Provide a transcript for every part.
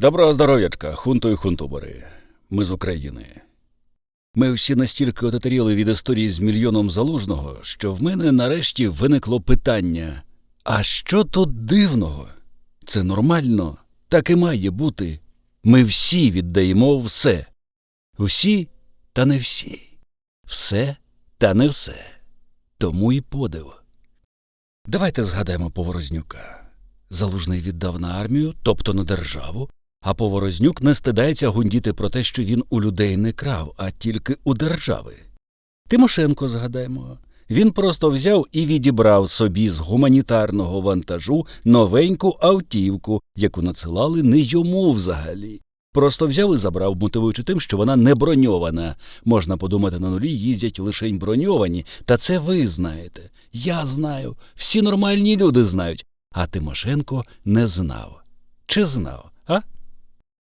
Доброго здоров'ячка, хунто і хунтубори. Ми з України. Ми всі настільки отетеріли від історії з мільйоном залужного, що в мене нарешті виникло питання: а що тут дивного? Це нормально, так і має бути. Ми всі віддаємо все. Всі та не всі. Все та не все. Тому і подив. Давайте згадаємо Поворознюка. Залужний віддав на армію, тобто на державу, а Поворознюк не стидається гундіти про те, що він у людей не крав, а тільки у держави. Тимошенко згадаємо. Він просто взяв і відібрав собі з гуманітарного вантажу новеньку автівку, яку надсилали не йому взагалі. Просто взяв і забрав, мотивуючи тим, що вона не броньована. Можна подумати, на нулі їздять лише броньовані, та це ви знаєте. Я знаю, всі нормальні люди знають. А Тимошенко не знав. Чи знав?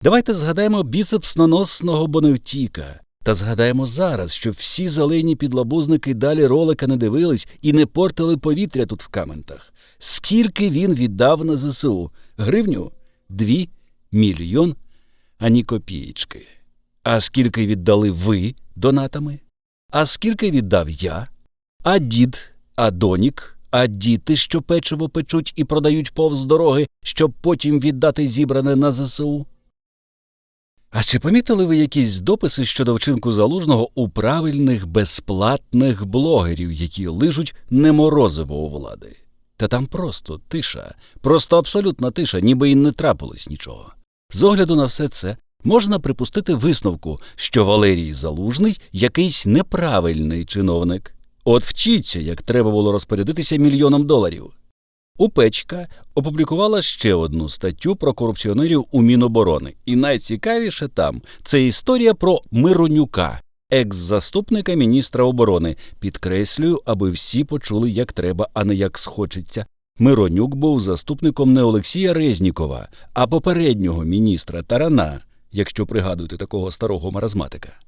Давайте згадаємо біцепсноносного Боневтіка. Та згадаємо зараз, щоб всі зелені підлабузники далі ролика не дивились і не портили повітря тут в каментах. Скільки він віддав на ЗСУ? Гривню? Дві? Мільйон? Ані копієчки. А скільки віддали ви донатами? А скільки віддав я? А дід, а донік, а діти, що печиво печуть і продають повз дороги, щоб потім віддати зібране на ЗСУ? А чи помітили ви якісь дописи щодо вчинку залужного у правильних безплатних блогерів, які лижуть неморозиво у влади? Та там просто тиша, просто абсолютна тиша, ніби й не трапилось нічого. З огляду на все це можна припустити висновку, що Валерій Залужний якийсь неправильний чиновник. От вчіться, як треба було розпорядитися мільйоном доларів. УПЕЧКа опублікувала ще одну статтю про корупціонерів у Міноборони. І найцікавіше там це історія про Миронюка, екс-заступника міністра оборони. Підкреслюю, аби всі почули, як треба, а не як схочеться. Миронюк був заступником не Олексія Резнікова, а попереднього міністра Тарана, якщо пригадуєте такого старого маразматика.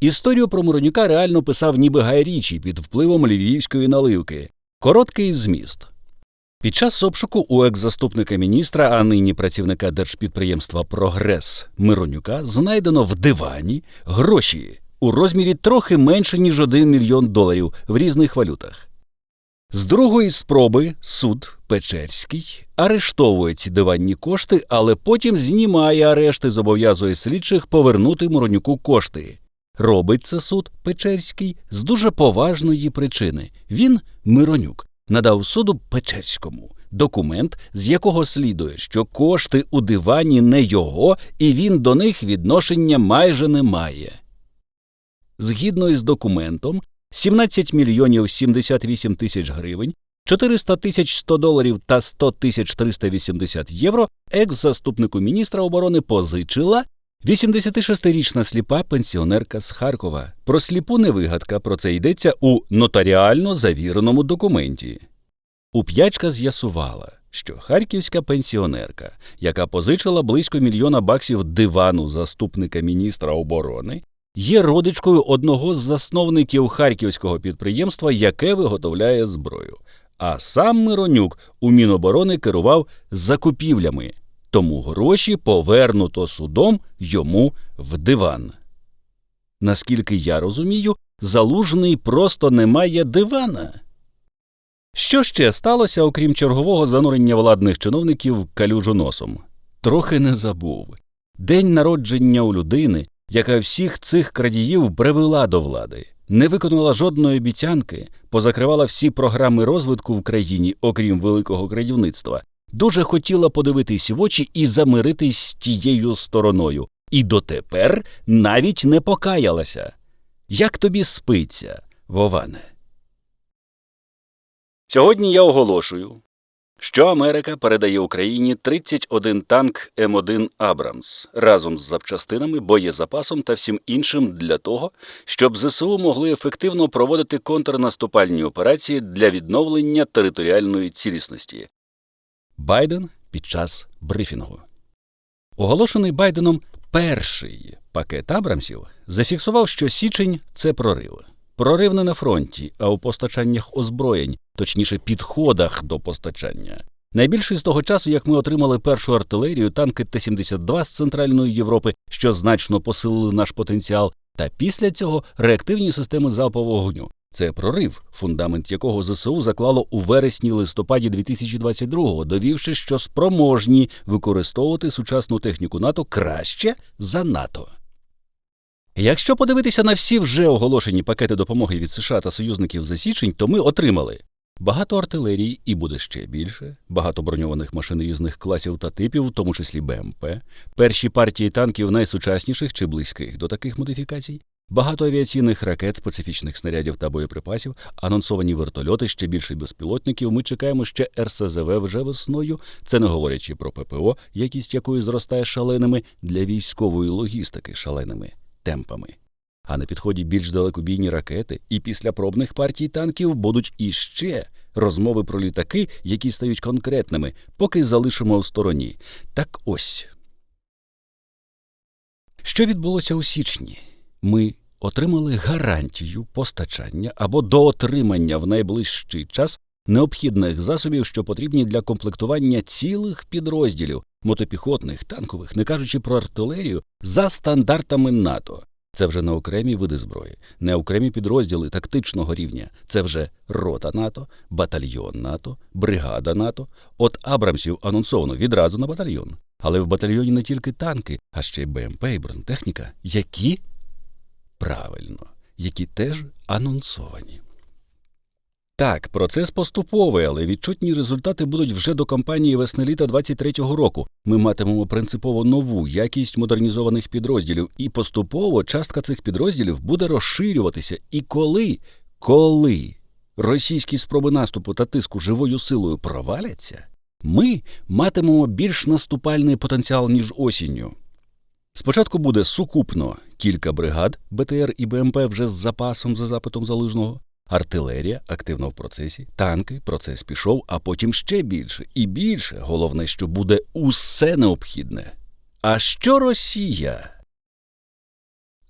Історію про Миронюка реально писав ніби Гай Річі під впливом львівської наливки. Короткий зміст. Під час обшуку у екс-заступника міністра, а нині працівника держпідприємства Прогрес Миронюка знайдено в дивані гроші у розмірі трохи менше ніж 1 мільйон доларів в різних валютах. З другої спроби суд Печерський арештовує ці диванні кошти, але потім знімає арешти, зобов'язує слідчих повернути Миронюку кошти. Робить це суд Печерський з дуже поважної причини. Він, Миронюк, надав суду Печерському документ, з якого слідує, що кошти у дивані не його, і він до них відношення майже не має. Згідно із документом, 17 мільйонів 78 тисяч гривень, 400 тисяч 100 доларів та 100 тисяч 380 євро екс-заступнику міністра оборони позичила 86-річна сліпа пенсіонерка з Харкова. Про сліпу невигадка про це йдеться у нотаріально завіреному документі. Уп'ячка з'ясувала, що харківська пенсіонерка, яка позичила близько мільйона баксів дивану заступника міністра оборони, є родичкою одного з засновників харківського підприємства, яке виготовляє зброю. А сам Миронюк у Міноборони керував закупівлями, тому гроші повернуто судом йому в диван. Наскільки я розумію, залужний просто не має дивана. Що ще сталося, окрім чергового занурення владних чиновників калюжу носом? Трохи не забув. День народження у людини, яка всіх цих крадіїв привела до влади, не виконала жодної обіцянки, позакривала всі програми розвитку в країні, окрім великого крадівництва, дуже хотіла подивитись в очі і замиритись з тією стороною, і дотепер навіть не покаялася. Як тобі спиться, Воване? Сьогодні я оголошую, що Америка передає Україні 31 танк М1 Абрамс разом з запчастинами, боєзапасом та всім іншим для того, щоб ЗСУ могли ефективно проводити контрнаступальні операції для відновлення територіальної цілісності. Байден під час брифінгу. Оголошений Байденом перший пакет Абрамсів зафіксував, що січень це прорив. Прорив не на фронті, а у постачаннях озброєнь, точніше, підходах до постачання. Найбільше з того часу, як ми отримали першу артилерію, танки Т-72 з Центральної Європи, що значно посилили наш потенціал, та після цього реактивні системи залпового вогню. Це прорив, фундамент якого ЗСУ заклало у вересні-листопаді 2022-го, довівши, що спроможні використовувати сучасну техніку НАТО краще за НАТО. Якщо подивитися на всі вже оголошені пакети допомоги від США та союзників за січень, то ми отримали багато артилерії і буде ще більше, багато броньованих машин різних класів та типів, в тому числі БМП, перші партії танків найсучасніших чи близьких до таких модифікацій, багато авіаційних ракет, специфічних снарядів та боєприпасів, анонсовані вертольоти, ще більше безпілотників. Ми чекаємо ще РСЗВ вже весною. Це не говорячи про ППО, якість якої зростає шаленими для військової логістики шаленими темпами. А на підході більш далекобійні ракети, і після пробних партій танків будуть іще розмови про літаки, які стають конкретними, поки залишимо в стороні. Так ось. Що відбулося у січні? Ми отримали гарантію постачання або доотримання в найближчий час необхідних засобів, що потрібні для комплектування цілих підрозділів мотопіхотних, танкових, не кажучи про артилерію, за стандартами НАТО. Це вже не окремі види зброї, не окремі підрозділи тактичного рівня. Це вже рота НАТО, батальйон НАТО, бригада НАТО. От Абрамсів анонсовано відразу на батальйон. Але в батальйоні не тільки танки, а ще й БМП і бронетехніка, які правильно, які теж анонсовані. Так, процес поступовий, але відчутні результати будуть вже до кампанії весни-літа 23-го року. Ми матимемо принципово нову якість модернізованих підрозділів, і поступово частка цих підрозділів буде розширюватися. І коли, коли російські спроби наступу та тиску живою силою проваляться, ми матимемо більш наступальний потенціал, ніж осінню. Спочатку буде сукупно кілька бригад БТР і БМП вже з запасом за запитом залужного. Артилерія активно в процесі, танки, процес пішов, а потім ще більше і більше. Головне, що буде усе необхідне. А що Росія?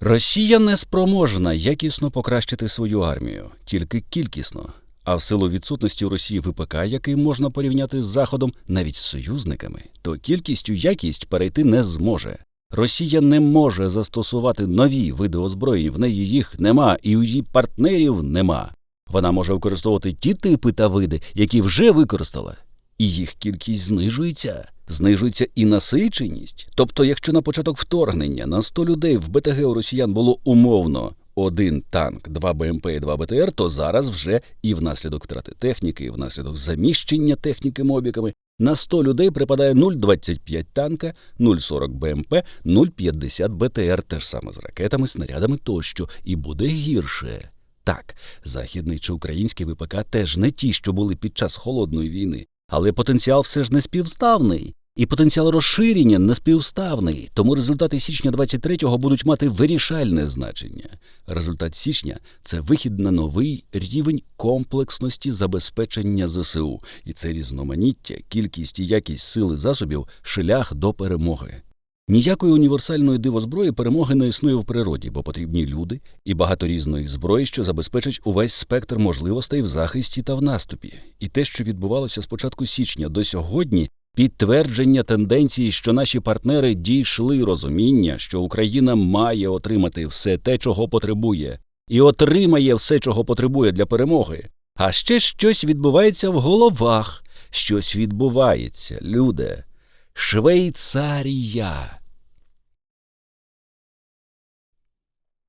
Росія не спроможна якісно покращити свою армію, тільки кількісно. А в силу відсутності у Росії ВПК, який можна порівняти з Заходом, навіть з союзниками, то кількістю якість перейти не зможе. Росія не може застосувати нові види озброєнь, в неї їх нема, і у її партнерів нема. Вона може використовувати ті типи та види, які вже використала, і їх кількість знижується. Знижується і насиченість. Тобто, якщо на початок вторгнення на 100 людей в БТГ у росіян було умовно один танк, два БМП і два БТР, то зараз вже і внаслідок втрати техніки, і внаслідок заміщення техніки мобіками на 100 людей припадає 0,25 танка, 0,40 БМП, 0,50 БТР, те ж саме з ракетами, снарядами тощо, і буде гірше. Так, західний чи український ВПК теж не ті, що були під час холодної війни, але потенціал все ж не співставний. І потенціал розширення неспівставний, тому результати січня 23-го будуть мати вирішальне значення. Результат січня це вихід на новий рівень комплексності забезпечення ЗСУ, і це різноманіття, кількість і якість сили засобів шлях до перемоги. Ніякої універсальної дивозброї перемоги не існує в природі, бо потрібні люди і багато різної зброї, що забезпечать увесь спектр можливостей в захисті та в наступі. І те, що відбувалося з початку січня до сьогодні, підтвердження тенденції, що наші партнери дійшли розуміння, що Україна має отримати все те, чого потребує, і отримає все, чого потребує для перемоги. А ще щось відбувається в головах, щось відбувається, люди. Швейцарія.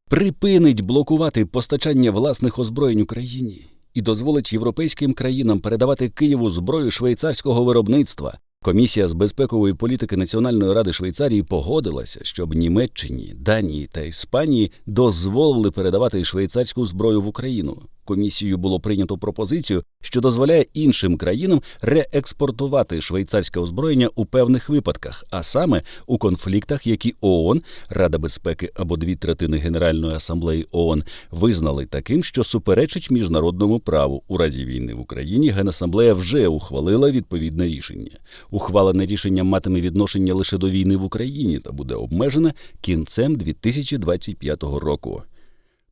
Припинить блокувати постачання власних озброєнь Україні і дозволить європейським країнам передавати Києву зброю швейцарського виробництва. Комісія з безпекової політики Національної ради Швейцарії погодилася, щоб Німеччині, Данії та Іспанії дозволили передавати швейцарську зброю в Україну. Комісією було прийнято пропозицію, що дозволяє іншим країнам реекспортувати швейцарське озброєння у певних випадках, а саме у конфліктах, які ООН, Рада безпеки або дві третини Генеральної асамблеї ООН визнали таким, що суперечить міжнародному праву. У разі війни в Україні Генасамблея вже ухвалила відповідне рішення. Ухвалене рішення матиме відношення лише до війни в Україні та буде обмежене кінцем 2025 року.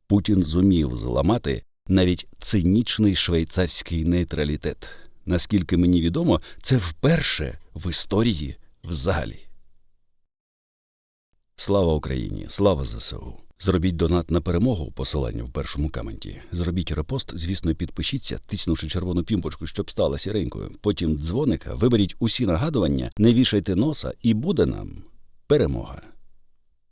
Путін зумів зламати навіть цинічний швейцарський нейтралітет. Наскільки мені відомо, це вперше в історії взагалі. Слава Україні! Слава ЗСУ! Зробіть донат на перемогу, посилання в першому каменті. Зробіть репост, звісно, підпишіться, тиснувши червону пімпочку, щоб стала сіренькою. Потім дзвоника, виберіть усі нагадування, не вішайте носа, і буде нам перемога.